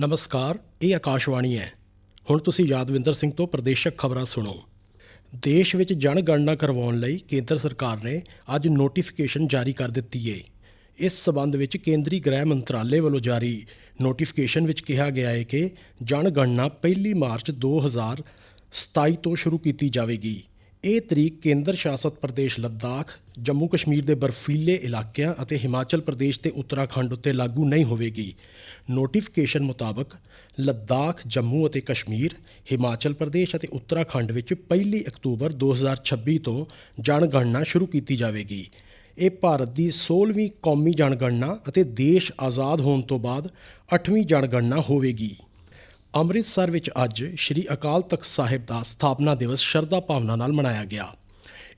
ਨਮਸਕਾਰ, ਇਹ ਆਕਾਸ਼ਵਾਣੀ ਹੈ। ਹੁਣ ਤੁਸੀਂ ਯਾਦਵਿੰਦਰ ਸਿੰਘ ਤੋਂ ਪ੍ਰਦੇਸ਼ਕ ਖਬਰਾਂ ਸੁਣੋ। ਦੇਸ਼ ਵਿੱਚ ਜਨਗਣਨਾ ਕਰਵਾਉਣ ਲਈ ਕੇਂਦਰ ਸਰਕਾਰ ਨੇ ਅੱਜ ਨੋਟੀਫਿਕੇਸ਼ਨ ਜਾਰੀ ਕਰ ਦਿੱਤੀ ਹੈ ਇਸ ਸਬੰਧ ਵਿੱਚ ਕੇਂਦਰੀ ਗ੍ਰਹਿ ਮੰਤਰਾਲੇ ਵੱਲੋਂ ਜਾਰੀ ਨੋਟੀਫਿਕੇਸ਼ਨ ਵਿੱਚ ਕਿਹਾ ਗਿਆ ਹੈ ਕਿ ਜਨਗਣਨਾ 1 ਮਾਰਚ 2027 ਤੋਂ ਸ਼ੁਰੂ ਕੀਤੀ ਜਾਵੇਗੀ। ਇਹ ਤਰੀਕ ਕੇਂਦਰ ਸ਼ਾਸਤ ਪ੍ਰਦੇਸ਼ ਲੱਦਾਖ, ਜੰਮੂ ਕਸ਼ਮੀਰ ਦੇ ਬਰਫੀਲੇ ਇਲਾਕਿਆਂ ਅਤੇ ਹਿਮਾਚਲ ਪ੍ਰਦੇਸ਼ ਤੇ ਉੱਤਰਾਖੰਡ ਉੱਤੇ ਲਾਗੂ ਨਹੀਂ ਹੋਵੇਗੀ। ਨੋਟੀਫਿਕੇਸ਼ਨ ਮੁਤਾਬਕ ਲੱਦਾਖ, ਜੰਮੂ ਅਤੇ ਕਸ਼ਮੀਰ, ਹਿਮਾਚਲ ਪ੍ਰਦੇਸ਼ ਅਤੇ ਉੱਤਰਾਖੰਡ ਵਿੱਚ 1 ਅਕਤੂਬਰ 2026 ਤੋਂ ਜਨਗਣਨਾ ਸ਼ੁਰੂ ਕੀਤੀ ਜਾਵੇਗੀ। ਇਹ ਭਾਰਤ ਦੀ 16ਵੀਂ ਕੌਮੀ ਜਨਗਣਨਾ ਅਤੇ ਦੇਸ਼ ਆਜ਼ਾਦ ਹੋਣ ਤੋਂ ਬਾਅਦ 8ਵੀਂ ਜਨਗਣਨਾ ਹੋਵੇਗੀ। ਅੰਮ੍ਰਿਤਸਰ ਵਿੱਚ ਅੱਜ ਸ੍ਰੀ ਅਕਾਲ ਤਖਤ ਸਾਹਿਬ ਦਾ ਸਥਾਪਨਾ ਦਿਵਸ ਸ਼ਰਧਾ ਭਾਵਨਾ ਨਾਲ ਮਨਾਇਆ ਗਿਆ।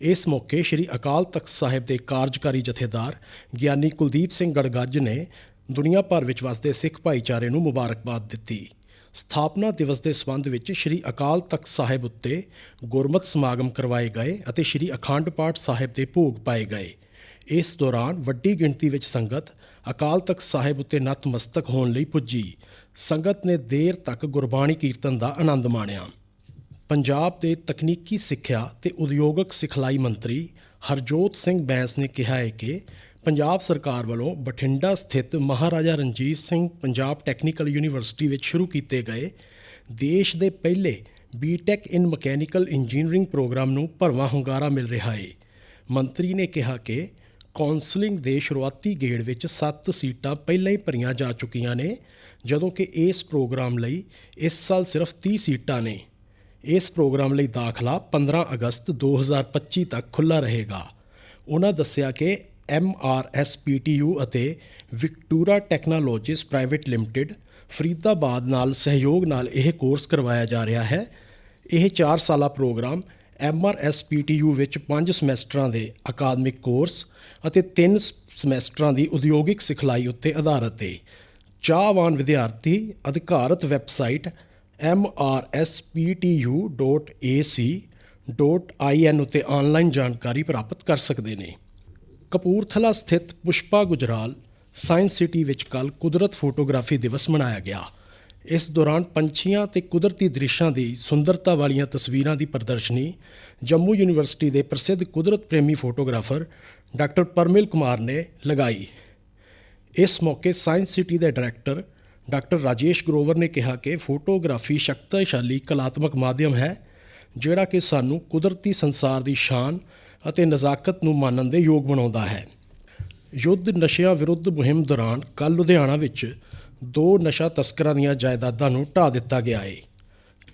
ਇਸ ਮੌਕੇ ਸ੍ਰੀ ਅਕਾਲ ਤਖਤ ਸਾਹਿਬ ਦੇ ਕਾਰਜਕਾਰੀ ਜਥੇਦਾਰ ਗਿਆਨੀ ਕੁਲਦੀਪ ਸਿੰਘ ਗੜਗੱਜ ਨੇ ਦੁਨੀਆ ਭਰ ਵਿੱਚ ਵਸਦੇ ਸਿੱਖ ਭਾਈਚਾਰੇ ਨੂੰ ਮੁਬਾਰਕਬਾਦ ਦਿੱਤੀ। ਸਥਾਪਨਾ ਦਿਵਸ ਦੇ ਸਬੰਧ ਵਿੱਚ ਸ੍ਰੀ ਅਕਾਲ ਤਖਤ ਸਾਹਿਬ ਉੱਤੇ ਗੁਰਮਤਿ ਸਮਾਗਮ ਕਰਵਾਏ ਗਏ ਅਤੇ ਸ੍ਰੀ ਅਖੰਡ ਪਾਠ ਸਾਹਿਬ ਦੇ ਭੋਗ ਪਾਏ ਗਏ। ਇਸ ਦੌਰਾਨ ਵੱਡੀ ਗਿਣਤੀ ਵਿੱਚ ਸੰਗਤ ਅਕਾਲ ਤਖਤ ਸਾਹਿਬ ਉੱਤੇ ਨਤਮਸਤਕ ਹੋਣ ਲਈ ਪੁੱਜੀ। ਸੰਗਤ ਨੇ ਦੇਰ ਤੱਕ ਗੁਰਬਾਣੀ ਕੀਰਤਨ ਦਾ ਆਨੰਦ ਮਾਣਿਆ। ਪੰਜਾਬ ਦੇ ਤਕਨੀਕੀ ਸਿੱਖਿਆ ਤੇ ਉਦਯੋਗਿਕ ਸਿਖਲਾਈ ਮੰਤਰੀ ਹਰਜੋਤ ਸਿੰਘ ਬੈਂਸ ਨੇ ਕਿਹਾ ਹੈ ਕਿ ਪੰਜਾਬ ਸਰਕਾਰ ਵੱਲੋਂ ਬਠਿੰਡਾ ਸਥਿਤ ਮਹਾਰਾਜਾ ਰਣਜੀਤ ਸਿੰਘ ਪੰਜਾਬ ਟੈਕਨੀਕਲ ਯੂਨੀਵਰਸਿਟੀ ਵਿੱਚ ਸ਼ੁਰੂ ਕੀਤੇ ਗਏ ਦੇਸ਼ ਦੇ ਪਹਿਲੇ BTech in mechanical engineering programme ਨੂੰ ਭਰਵਾਂ ਹੁੰਗਾਰਾ ਮਿਲ ਰਿਹਾ ਹੈ। ਮੰਤਰੀ ਨੇ ਕਿਹਾ ਕਿ ਕਾਉਂਸਲਿੰਗ ਦੇ ਸ਼ੁਰੂਆਤੀ ਗੇੜ ਵਿੱਚ 7 ਸੀਟਾਂ ਪਹਿਲਾਂ ਹੀ ਭਰੀਆਂ ਜਾ ਚੁੱਕੀਆਂ ਨੇ, ਜਦੋਂ ਕਿ ਇਸ ਪ੍ਰੋਗਰਾਮ ਲਈ ਇਸ ਸਾਲ ਸਿਰਫ 30 ਸੀਟਾਂ ਨੇ। ਇਸ ਪ੍ਰੋਗਰਾਮ ਲਈ ਦਾਖਲਾ 15 ਅਗਸਤ 2025 ਤੱਕ ਖੁੱਲ੍ਹਾ ਰਹੇਗਾ। ਉਹਨਾਂ ਦੱਸਿਆ ਕਿ MRSPTU ਅਤੇ Victora technologies private limited Faridabad ਨਾਲ ਸਹਿਯੋਗ ਨਾਲ ਇਹ ਕੋਰਸ ਕਰਵਾਇਆ ਜਾ ਰਿਹਾ ਹੈ। ਇਹ 4 ਸਾਲਾ ਪ੍ਰੋਗਰਾਮ MRSPTU ਵਿੱਚ 5 ਸਮੈਸਟਰਾਂ ਦੇ ਅਕਾਦਮਿਕ ਕੋਰਸ ਅਤੇ 3 ਸਮੈਸਟਰਾਂ ਦੀ ਉਦਯੋਗਿਕ ਸਿਖਲਾਈ ਉੱਤੇ ਆਧਾਰਿਤ ਹੈ ਚਾਹਵਾਨ ਵਿਦਿਆਰਥੀ ਅਧਿਕਾਰਤ ਵੈਬਸਾਈਟ mrsptu.ac.in ਉੱਤੇ ਆਨਲਾਈਨ ਜਾਣਕਾਰੀ ਪ੍ਰਾਪਤ ਕਰ ਸਕਦੇ ਨੇ। ਕਪੂਰਥਲਾ ਸਥਿਤ ਪੁਸ਼ਪਾ ਗੁਜਰਾਲ ਸਾਇੰਸ ਸਿਟੀ ਵਿੱਚ ਕੱਲ ਕੁਦਰਤ ਫੋਟੋਗ੍ਰਾਫੀ ਦਿਵਸ ਮਨਾਇਆ ਗਿਆ। ਇਸ ਦੌਰਾਨ ਪੰਛੀਆਂ ਤੇ ਕੁਦਰਤੀ ਦ੍ਰਿਸ਼ਾਂ ਦੀ ਸੁੰਦਰਤਾ ਵਾਲੀਆਂ ਤਸਵੀਰਾਂ ਦੀ ਪ੍ਰਦਰਸ਼ਨੀ, ਜੰਮੂ ਯੂਨੀਵਰਸਿਟੀ ਦੇ ਪ੍ਰਸਿੱਧ ਕੁਦਰਤ ਪ੍ਰੇਮੀ ਫੋਟੋਗ੍ਰਾਫਰ ਡਾਕਟਰ ਪਰਮਿਲ ਕੁਮਾਰ ਨੇ ਲਗਾਈ। ਇਸ ਮੌਕੇ ਸਾਇੰਸ ਸਿਟੀ ਦੇ ਡਾਇਰੈਕਟਰ ਡਾਕਟਰ ਰਾਜੇਸ਼ ਗਰੋਵਰ ਨੇ ਕਿਹਾ ਕਿ ਫੋਟੋਗ੍ਰਾਫੀ ਸ਼ਕਤੀਸ਼ਾਲੀ ਕਲਾਤਮਕ ਮਾਧਿਅਮ ਹੈ, ਜਿਹੜਾ ਕਿ ਸਾਨੂੰ ਕੁਦਰਤੀ ਸੰਸਾਰ ਦੀ ਸ਼ਾਨ ਅਤੇ ਨਜ਼ਾਕਤ ਨੂੰ ਮਾਣਨ ਦੇ ਯੋਗ ਬਣਾਉਂਦਾ ਹੈ। ਯੁੱਧ ਨਸ਼ਿਆਂ ਵਿਰੁੱਧ ਮੁਹਿੰਮ ਦੌਰਾਨ ਕੱਲ ਲੁਧਿਆਣਾ ਵਿੱਚ ਦੋ ਨਸ਼ਾ ਤਸਕਰਾਂ ਦੀਆਂ ਜਾਇਦਾਦਾਂ ਨੂੰ ਢਾਹ ਦਿੱਤਾ ਗਿਆ ਹੈ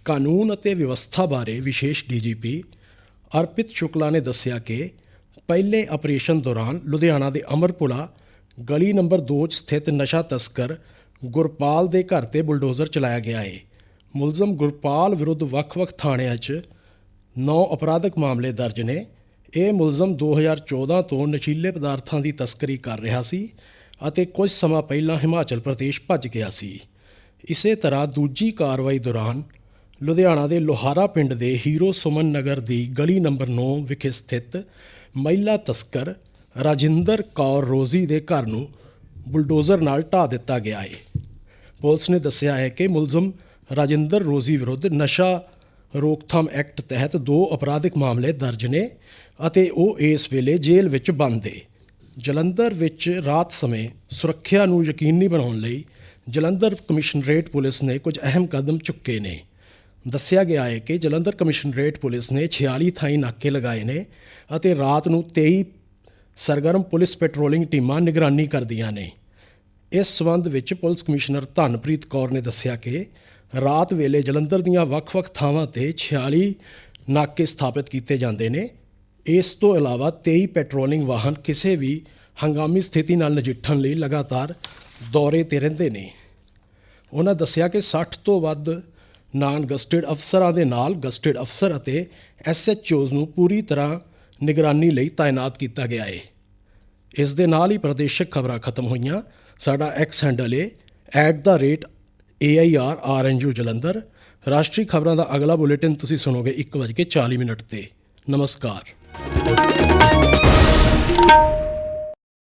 ਕਾਨੂੰਨ ਅਤੇ ਵਿਵਸਥਾ ਬਾਰੇ ਵਿਸ਼ੇਸ਼ ਡੀਜੀਪੀ ਅਰਪਿਤ ਸ਼ੁਕਲਾ ਨੇ ਦੱਸਿਆ ਕਿ ਪਹਿਲੇ ਆਪਰੇਸ਼ਨ ਦੌਰਾਨ ਲੁਧਿਆਣਾ ਦੇ ਅਮਰਪੁਲਾ ਗਲੀ ਨੰਬਰ 2 'ਚ ਸਥਿਤ ਨਸ਼ਾ ਤਸਕਰ ਗੁਰਪਾਲ ਦੇ ਘਰ ਤੇ ਬੁਲਡੋਜ਼ਰ ਚਲਾਇਆ ਗਿਆ ਹੈ ਮੁਲਜ਼ਮ ਗੁਰਪਾਲ ਵਿਰੁੱਧ ਵੱਖ-ਵੱਖ ਥਾਣਿਆਂ 'ਚ 9 ਅਪਰਾਧਕ ਮਾਮਲੇ ਦਰਜ ਨੇ। ਇਹ ਮੁਲਜ਼ਮ 2014 ਤੋਂ ਨਸ਼ੀਲੇ ਪਦਾਰਥਾਂ ਦੀ ਤਸਕਰੀ ਕਰ ਰਿਹਾ ਸੀ ਅਤੇ ਕੁਝ ਸਮਾਂ ਪਹਿਲਾਂ ਹਿਮਾਚਲ ਪ੍ਰਦੇਸ਼ ਭੱਜ ਗਿਆ ਸੀ। ਇਸੇ ਤਰ੍ਹਾਂ ਦੂਜੀ ਕਾਰਵਾਈ ਦੌਰਾਨ ਲੁਧਿਆਣਾ ਦੇ ਲੋਹਾਰਾ ਪਿੰਡ ਦੇ ਹੀਰੋ ਸੁਮਨ ਨਗਰ ਦੀ ਗਲੀ ਨੰਬਰ 9 ਵਿਖੇ ਸਥਿਤ ਮਹਿਲਾ ਤਸਕਰ ਰਾਜਿੰਦਰ ਕੌਰ ਰੋਜ਼ੀ ਦੇ ਘਰ ਨੂੰ ਬੁਲਡੋਜ਼ਰ ਨਾਲ ਢਾ ਦਿੱਤਾ ਗਿਆ ਹੈ ਪੁਲਿਸ ਨੇ ਦੱਸਿਆ ਹੈ ਕਿ ਮੁਲਜ਼ਮ ਰਾਜਿੰਦਰ ਰੋਜ਼ੀ ਵਿਰੁੱਧ ਨਸ਼ਾ ਰੋਕਥਾਮ ਐਕਟ ਤਹਿਤ ਦੋ ਅਪਰਾਧਿਕ ਮਾਮਲੇ ਦਰਜ ਨੇ ਅਤੇ ਉਹ ਇਸ ਵੇਲੇ ਜੇਲ੍ਹ ਵਿੱਚ ਬੰਦ ਹੈ ਜਲੰਧਰ ਵਿੱਚ ਰਾਤ ਸਮੇਂ ਸੁਰੱਖਿਆ ਨੂੰ ਯਕੀਨੀ ਬਣਾਉਣ ਲਈ ਜਲੰਧਰ ਕਮਿਸ਼ਨਰੇਟ ਪੁਲਿਸ ਨੇ ਕੁਝ ਅਹਿਮ ਕਦਮ ਚੁੱਕੇ ਨੇ। ਦੱਸਿਆ ਗਿਆ ਹੈ ਕਿ ਜਲੰਧਰ ਕਮਿਸ਼ਨਰੇਟ ਪੁਲਿਸ ਨੇ 46 ਥਾਈਂ ਨਾਕੇ ਲਗਾਏ ਨੇ ਅਤੇ ਰਾਤ ਨੂੰ 23 ਸਰਗਰਮ ਪੁਲਿਸ ਪੈਟਰੋਲਿੰਗ ਟੀਮਾਂ ਨਿਗਰਾਨੀ ਕਰਦੀਆਂ ਨੇ। ਇਸ ਸਬੰਧ ਵਿੱਚ ਪੁਲਿਸ ਕਮਿਸ਼ਨਰ ਧਨਪ੍ਰੀਤ ਕੌਰ ਨੇ ਦੱਸਿਆ ਕਿ ਰਾਤ ਵੇਲੇ ਜਲੰਧਰ ਦੀਆਂ ਵੱਖ-ਵੱਖ ਥਾਵਾਂ ਤੇ 46 ਨਾਕੇ ਸਥਾਪਿਤ ਕੀਤੇ ਜਾਂਦੇ ਨੇ ਇਸ ਤੋਂ ਇਲਾਵਾ 23 ਪੈਟਰੋਲਿੰਗ ਵਾਹਨ ਕਿਸੇ ਵੀ ਹੰਗਾਮੀ ਸਥਿਤੀ ਨਾਲ ਨਜਿੱਠਣ ਲਈ ਲਗਾਤਾਰ ਦੌਰੇ ਤੇ ਰਹਿੰਦੇ ਨੇ। ਉਹਨਾਂ ਦੱਸਿਆ ਕਿ 60 ਤੋਂ ਵੱਧ ਨਾਨ ਗਸਟਡ ਅਫਸਰਾਂ ਦੇ ਨਾਲ ਗਸਟਡ ਅਫਸਰ ਅਤੇ ਐਸਐਚਓਜ਼ ਨੂੰ ਪੂਰੀ ਤਰ੍ਹਾਂ ਨਿਗਰਾਨੀ ਲਈ ਤਾਇਨਾਤ ਕੀਤਾ ਗਿਆ ਹੈ ਇਸ ਦੇ ਨਾਲ ਹੀ ਪ੍ਰਦੇਸ਼ਕ ਖਬਰਾਂ ਖਤਮ ਹੋਈਆਂ। ਸਾਡਾ ਐਕਸ ਹੈਂਡਲ ਹੈ @AIRRNU ਜਲੰਧਰ। ਰਾਸ਼ਟਰੀ ਖਬਰਾਂ ਦਾ ਅਗਲਾ ਬੁਲੇਟਿਨ ਤੁਸੀਂ ਸੁਣੋਗੇ 1:40 ਮਿੰਟ ਤੇ। ਨਮਸਕਾਰ। Thank you.